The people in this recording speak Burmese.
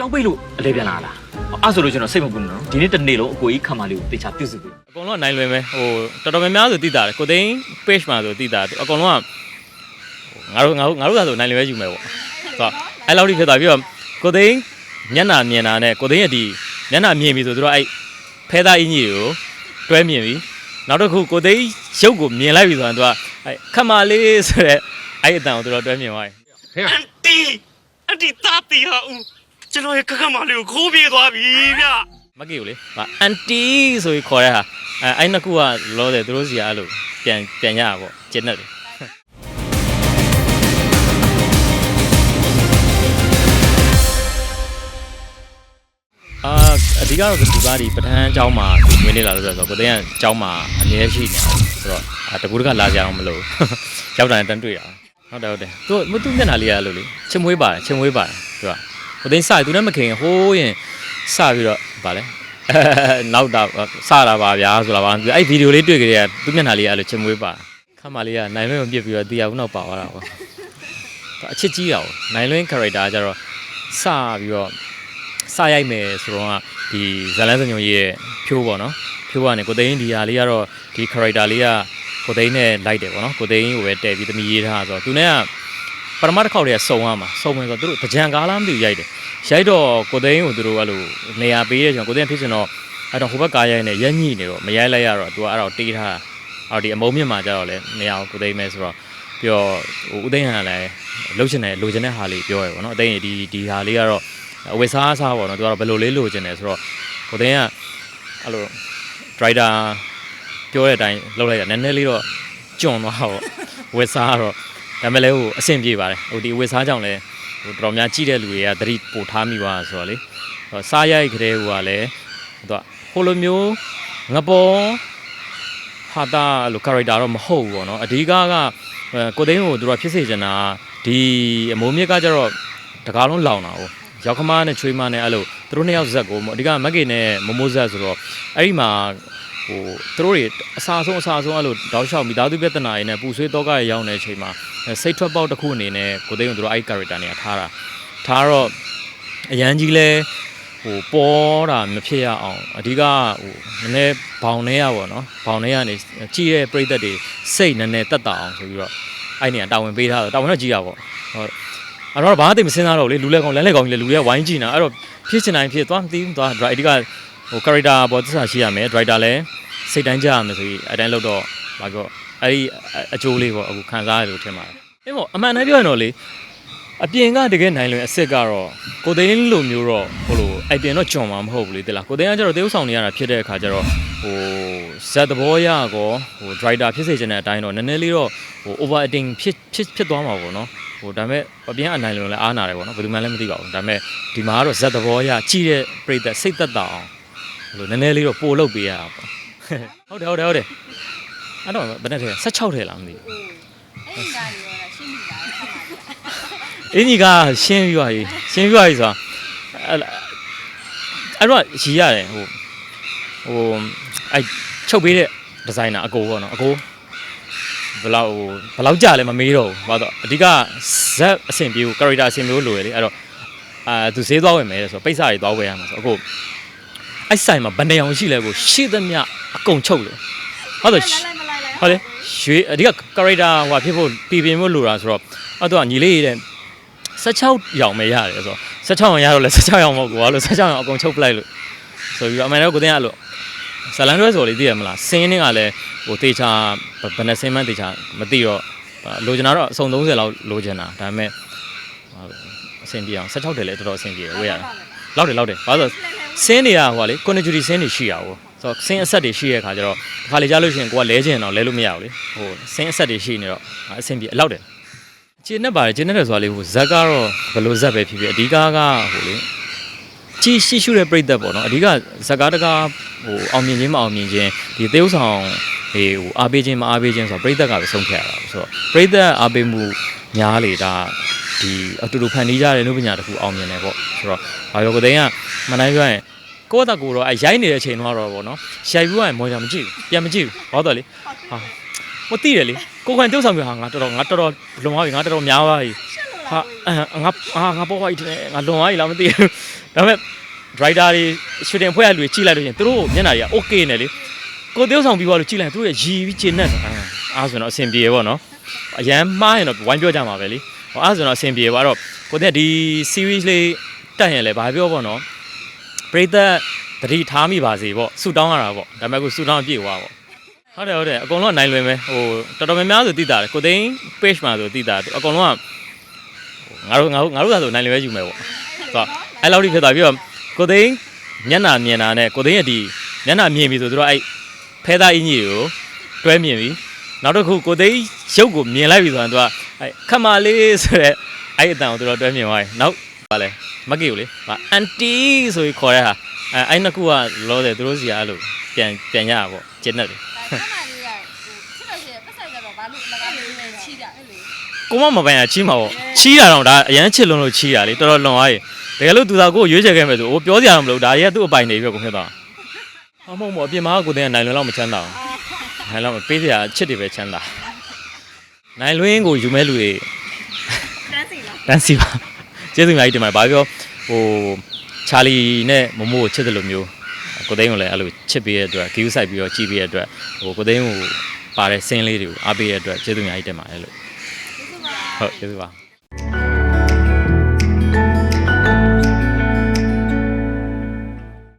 ကြောင်းပိတ်လို့အလဲပြန်လာလားအဲ့ဆိုလို့ကျွန်တော်စိတ်မပူနဲ့နော်ဒီနေ့တစ်နေ့လုံးအကိုကြီးခံမလေးကိုတေချာပြုစုပြီအကုန်လုံးကနိုင်လွင်ပဲဟိုတော်တော်များများဆိုတည်တာတယ်ကိုသိန်း page မှာဆိုတည်တာအကုန်လုံးကငါတို့ငါတို့ငါတို့ကဆိုနိုင်လွင်ပဲယူမယ်ပေါ့ဆိုတော့အဲ့လောက်ထိဖြစ်သွားပြီးတော့ကိုသိန်းမျက်နှာမြင်တာနဲ့ကိုသိန်းရဲ့ဒီမျက်နှာမြင်ပြီဆိုသူတို့အဲ့ဖဲသားအင်းကြီးကိုတွဲမြင်ပြီနောက်တစ်ခုကိုသိန်းရုပ်ကိုမြင်လိုက်ပြီဆိုတော့သူကအဲ့ခတ်မလေးဆိုတဲ့အဲ့အတန်ကိုသူတို့တွဲမြင်သွားတယ်အန်တီအန်တီတာတီဟာဦး ကျွန်တော်ရဲ့ကကမလေးကိုခိုးပြေးသွားပြီဗျမကီကိုလေဟာအန်တီဆိုပြီးခေါ်တဲ့ဟာအဲအဲ့နှစ်ခုကလောတယ်သူတို့စီကအဲ့လိုပြန်ပြန်ရတာပေါ့ကျင်းတယ်တယ်အာအဓိကတော့ဒီပါဒီပထမအကြောင်းမှာဒီမွေးနေ့လာလို့ဆိုတော့ကိုသိန်းကအကြောင်းမှာအမြဲရှိနေအောင်ဆိုတော့အာတကူတကလာကြအောင်မလို့ရောက်တိုင်းတန်းတွေ့တာဟုတ်တယ်ဟုတ်တယ်သူမသူမျက်နှာလေးရလို့လေချင်မွေးပါတယ်ချင်မွေးပါတယ်သူက ကိုသိန်းစရသူနဲ့မခင်ဟိုးရင်စပြီးတော့ဗာလဲနောက်တာစတာပါဗျာဆိုတာပါအဲ့ဗီဒီယိုလေးတွေ့ကြတဲ့သူမျက်နှာလေးအဲ့လိုချင်မွေးပါခမလေးကနိုင်လွင်ကိုပြစ်ပြီးတော့တရားဦးနောက်ပါသွားတာပေါ့အချစ်ကြီးတာပေါ့နိုင်လွင် character ကကြတော့စပြီးတော့စရိုက်မယ်ဆိုတော့ဒီဇလန်းစညုံကြီးရဲ့ဖြိုးပေါ့နော်ဖြိုးကနေကိုသိန်းဒီဟာလေးကတော့ဒီ character လေးကကိုသိန်းနဲ့လိုက်တယ်ပေါ့နော်ကိုသိန်းကိုပဲတဲ့ပြီးသမီးရေးထားဆိုတော့သူနဲ့က ပထမတစ်ခေါက်တည်းကစုံရမှာစုံမယ်ဆိုတော့သူတို့တကြံကားလားမသိဘူးရိုက်တယ်ရိုက်တော့ကိုသိန်းကိုသူတို့အဲ့လိုနေရာပေးတဲ့ကျွန်တော်ကိုသိန်းဖြစ်ချင်တော့အဲ့တော့ဟိုဘက်ကားရိုက်နေရက်ညှိနေတော့မရိုက်လိုက်ရတော့သူကအဲ့တော့တေးထားတာအော်ဒီအမုံမြင့်မှာကြတော့လေမရအောင်ကိုသိမ်းမဲဆိုတော့ပြောဟိုဦးသိန်းဟန်လည်းလှုပ်ချင်တယ်လိုချင်တဲ့ဟာလေးပြောရယ်ပေါ့နော်အသိန်းဒီဒီဟာလေးကတော့အဝယ်စားစားပေါ့နော်သူကတော့ဘယ်လိုလေးလိုချင်တယ်ဆိုတော့ကိုသိန်းကအဲ့လို driver ပြောတဲ့အတိုင်းလှုပ်လိုက်တာနည်းနည်းလေးတော့ကြွန်သွားတော့ဝယ်စားတော့ ဒါပေမဲ့လည်းဟိုအဆင်ပြေပါတယ်ဟိုဒီဝယ်စားကြောင့်လည်းဟိုတော်တော်များကြည့်တဲ့လူတွေကသတိပို့ထားမိပါဆိုတော့လေဟိုစားရိုက်ကြတဲ့ဟိုကလည်းသူကဟိုလိုမျိုးငပေါ်ဟာတာလို့ character တော့မဟုတ်ဘူးပေါ့နော်အဓိကကအဲကိုသိန်းကိုသူတို့ကဖြစ်စေချင်တာဒီအမိုးမြစ်ကကြတော့တကားလုံးလောင်တာ哦ရောက်ခမားနဲ့ချွေးမနဲ့အဲ့လိုသူတို့နှစ်ယောက်ဇက်ကိုအဓိကမက်ကေနဲ့မမိုးဇက်ဆိုတော့အဲ့ဒီမှာ ဟိုသူတို့တွေအစာဆုံးအစာဆုံးအဲ့လိုတောက်လျှောက်မိသားစုပြဿနာတွေနဲ့ပူဆွေးတော့ကရောက်နေတဲ့အချိန်မှာစိတ်ထွက်ပေါက်တစ်ခုအနေနဲ့ကိုသိန်းကိုသူတို့အဲ့ဒီ character တွေကထားတာထားတော့အရန်ကြီးလဲဟိုပေါ်တာမဖြစ်ရအောင်အဓိကဟိုနည်းနည်းဘောင်နေရပါတော့ဘောင်နေရနေကြည့်ရဲ့ပြိသက်တွေစိတ်နည်းနည်းတက်တာအောင်ဆိုပြီးတော့အဲ့နေကတာဝန်ပေးထားတော့တာဝန်တော့ကြည့်ရပါဟုတ်အဲ့တော့ဘာမှသိမစင်းစားတော့လေလူလဲကောင်လမ်းလဲကောင်ကြီးလေလူတွေကဝိုင်းကြည့်နေတာအဲ့တော့ဖြစ်ချင်တိုင်းဖြစ်သွားမသိဘူးသွား driver အဓိက ဟို character ပေါ်သစ္စာရှိရမယ် driver လည်းစိတ်တိုင်းကြရမယ်ဆိုပြီးအတိုင်းလို့တော့ဘာပြောအဲ့ဒီအကျိုးလေးပေါ့အခုခံစားရတယ်လို့ထင်ပါတယ်အေးပေါ့အမှန်တမ်းပြောရင်တော့လေအပြင်ကတကယ်နိုင်လွင်အစ်စ်ကတော့ကိုသိန်းလိုမျိုးတော့ဟိုလိုအပြင်တော့ဂျွန်မှာမဟုတ်ဘူးလေတိလားကိုသိန်းကကျတော့တေးဥဆောင်နေရတာဖြစ်တဲ့အခါကျတော့ဟိုဇက်သဘောရကောဟို driver ဖြစ်စေချင်တဲ့အတိုင်းတော့နည်းနည်းလေးတော့ဟို over acting ဖြစ်ဖြစ်ဖြစ်သွားမှာပေါ့နော်ဟိုဒါပေမဲ့အပြင်ကအနိုင်လွင်လည်းအားနာတယ်ပေါ့နော်ဘယ်သူမှလည်းမသိပါဘူးဒါပေမဲ့ဒီမှာကတော့ဇက်သဘောရကြည့်တဲ့ပြိသက်စိတ်သက်သာအောင်ဟို လိုနည်းနည်းလေးတော့ပို့လုပ်ပေးရတာပေါ့ဟုတ်တယ်ဟုတ်တယ်ဟုတ်တယ်အဲ့တော့ဘယ်နဲ့ထဲ16ထဲလားမသိဘူးအဲ့ဒီသားတွေရောရှင်းပြီလားဆက်ပါလားအင်းကြီးကရှင်းပြီးပါပြီရှင်းပြီးပါပြီဆိုတာအဲ့အဲ့တော့ရီရတယ်ဟိုဟိုအဲ့ချုပ်ပေးတဲ့ဒီဇိုင်နာအကိုပေါ့နော်အကိုဘယ်လောက်ဟိုဘယ်လောက်ကြာလဲမမေးတော့ဘူးဘာလို့အဓိကဇက်အဆင်ပြေကို character အဆင်ပြေလို့လိုရလေအဲ့တော့အာသူဈေးသွားဝင်မယ်ဆိုတော့ပိတ်စာတွေသွားဝယ်ရမှာဆိုအကို အဲ့ဆိုင်မှာဘယ်နေအောင်ရှိလဲကိုရှိသမျှအကုန်ချုပ်တယ်ဟုတ်တယ်လိုက်မလိုက်လိုက်ဟုတ်တယ်ရွှေအဓိက character ဟိုဖြစ်ဖို့ပြည်ပြင်းဖို့လိုတာဆိုတော့အဲ့တော့ညီလေးတဲ့16ရောင်ပဲရတယ်ဆိုတော့16ရောင်ရတော့လဲ16ရောင်မဟုတ်ဘူးကွာလို့16ရောင်အကုန်ချုပ်ပလိုက်လို့ဆိုပြီးတော့အမှန်တော့ကိုသိရလို့ဇလန်တွဲဆိုလေသိရမလားစင်းင်းကလည်းဟိုတေချာဘယ်နှစင်းမှန်းတေချာမသိတော့လိုချင်တာတော့အစုံ30လောက်လိုချင်တာဒါပေမဲ့အဆင်ပြေအောင်16တယ်လည်းတော်တော်အဆင်ပြေတယ်ဝေးရတယ်လောက်တယ်လောက်တယ်ဘာလို့ စင်းတွေကဟိုလေ continuity စင်းတွေရှိရအောင်ဆိုတော့စင်းအဆက်တွေရှိရတဲ့ခါကျတော့ခါလေကြားလို့ရှိရင်ကိုကလဲချင်တော့လဲလို့မရဘူးလေဟိုစင်းအဆက်တွေရှိနေတော့အဆင်ပြေအလောက်တယ်ကျင်းနေပါတယ်ကျင်းနေတဲ့ဆိုတာလေဟိုဇက်ကတော့ဘယ်လိုဇက်ပဲဖြစ်ဖြစ်အဓိကကဟိုလေကြည်ရှိရှုတဲ့ပြိသက်ပေါ့နော်အဓိကဇက်ကားတကားဟိုအောင်မြင်ခြင်းမအောင်မြင်ခြင်းဒီသေဥဆောင်ဟေးဟိုအားပေးခြင်းမအားပေးခြင်းဆိုတော့ပြိသက်ကပဲဆုံးဖြတ်ရတာပေါ့ဆိုတော့ပြိသက်အားပေးမှုများလေဒါ ဒီအတူတူဖန်တီးကြတဲ့နုပညာတစ်ခုအောင်မြင်တယ်ပေါ့ဆိုတော့ဘာပြောကိုသိန်းကမနိုင်ပြောရင်ကိုယ့်အတကူတော့အဲရိုက်နေတဲ့အချိန်တော့တော့ပေါ့နော်ရိုက်ပြီးရင်မော်ကြမကြည့်ဘူးပြန်မကြည့်ဘူးဘာတော့လေဟာမသိတယ်လေကိုယ်ခံတုပ်ဆောင်ပြဟာငါတော်တော်ငါတော်တော်လွန်သွားပြီငါတော်တော်များသွားပြီရှင်းလို့လားဟာအာငါအာငါပေါ်ဝိုက်တယ်ငါလွန်သွားပြီလားမသိဘူးဒါပေမဲ့ driver တွေရှူတင်ဖွဲ့ရလူတွေကြည့်လိုက်လို့ရှရင်သူတို့မျက်နှာတွေက okay နဲ့လေကိုသေးဆောင်ပြီးသွားလို့ကြည့်လိုက်သူတို့ရရီပြီးကျဉ်နဲ့အာအားဆိုတော့အဆင်ပြေပေါ့နော်အရန်မှားရင်တော့ဝိုင်းပြောကြမှာပဲလေ ဟောအားဆိုတော့အဆင်ပြေပါတော့ကိုသေးကဒီ series လေးတက်ရင်လည်းဘာပြောပေါ့နော်ပရိသတ်တတိထားမိပါစေပေါ့ဆူတောင်းရတာပေါ့ဒါပေမဲ့ကိုဆူတောင်းအပြည့်သွားပေါ့ဟုတ်တယ်ဟုတ်တယ်အကုန်လုံးကနိုင်လွင်ပဲဟိုတော်တော်များများဆိုသိတာတယ်ကိုသိန်း page မှာဆိုသိတာတယ်အကုန်လုံးကငါတို့ငါတို့ငါတို့ကဆိုနိုင်လွင်ပဲယူမယ်ပေါ့ဆိုတော့အဲ့လောက်ထိဖြစ်သွားပြီးတော့ကိုသိန်းမျက်နှာမြင်တာနဲ့ကိုသိန်းရဲ့ဒီမျက်နှာမြင်ပြီဆိုသူတို့အဲ့ဖဲသားအင်ကြီးကိုတွဲမြင်ပြီ နောက်တစ်ခုကိုသိန်းရုပ်ကိုမြင်လိုက်ပြီဆိုတော့သူကအဲ့ခက်မလေးဆိုတဲ့အဲ့အတန်ကိုသူတို့တွဲမြင်သွားတယ်နောက်ပါလဲမကီကိုလေဟာအန်တီဆိုပြီးခေါ်တဲ့ဟာအဲ့အဲ့နှစ်ခုကလောတယ်သူတို့စီကအဲ့လိုပြန်ပြန်ရတာပေါ့ကျင်းတယ်လေဒါကမှလေးကဟိုချစ်လို့ရှိရင်ပတ်ဆိုင်ကြတော့ဘာလို့မကားလေးနဲ့ချီတာအဲ့လေကိုမမပိုင်ရချီးမှာပေါ့ချီးတာတော့ဒါအရန်ချစ်လုံးလို့ချီးတာလေတော်တော်လွန်သွားရေတကယ်လို့သူသာကိုရွေးချယ်ခဲ့မယ်ဆိုအိုးပြောစရာတော့မလိုဒါရဲ့သူ့အပိုင်နေပြီကိုဖြစ်သွားအမဟုတ်မို့အပြင်မှာကိုတင်ကနိုင်လွင်လောက်မချမ်းသာဘူး နိုင်လောက်ပေးစရာချစ်တွေပဲချမ်းသာနိုင်လွင်ကိုယူမဲ့လူတွေတန်းစီလားတန်းစီပါကျေးဇူးအများကြီးတင်ပါတယ်ဘာပြောဟိုချာလီနဲ့မမိုးကိုချစ်တယ်လို့မျိုးကိုသိန်းကိုလည်းအဲ့လိုချစ်ပေးရတဲ့အတွက်ဂီယူဆိုင်ပြီးတော့ကြည်ပေးရတဲ့အတွက်ဟိုကိုသိန်းကိုပါတဲ့ဆင်းလေးတွေကိုအားပေးရတဲ့အတွက်ကျေးဇူးအများကြီးတင်ပါတယ်လို့ကျေးဇူးပါဟုတ်ကျေးဇူးပါ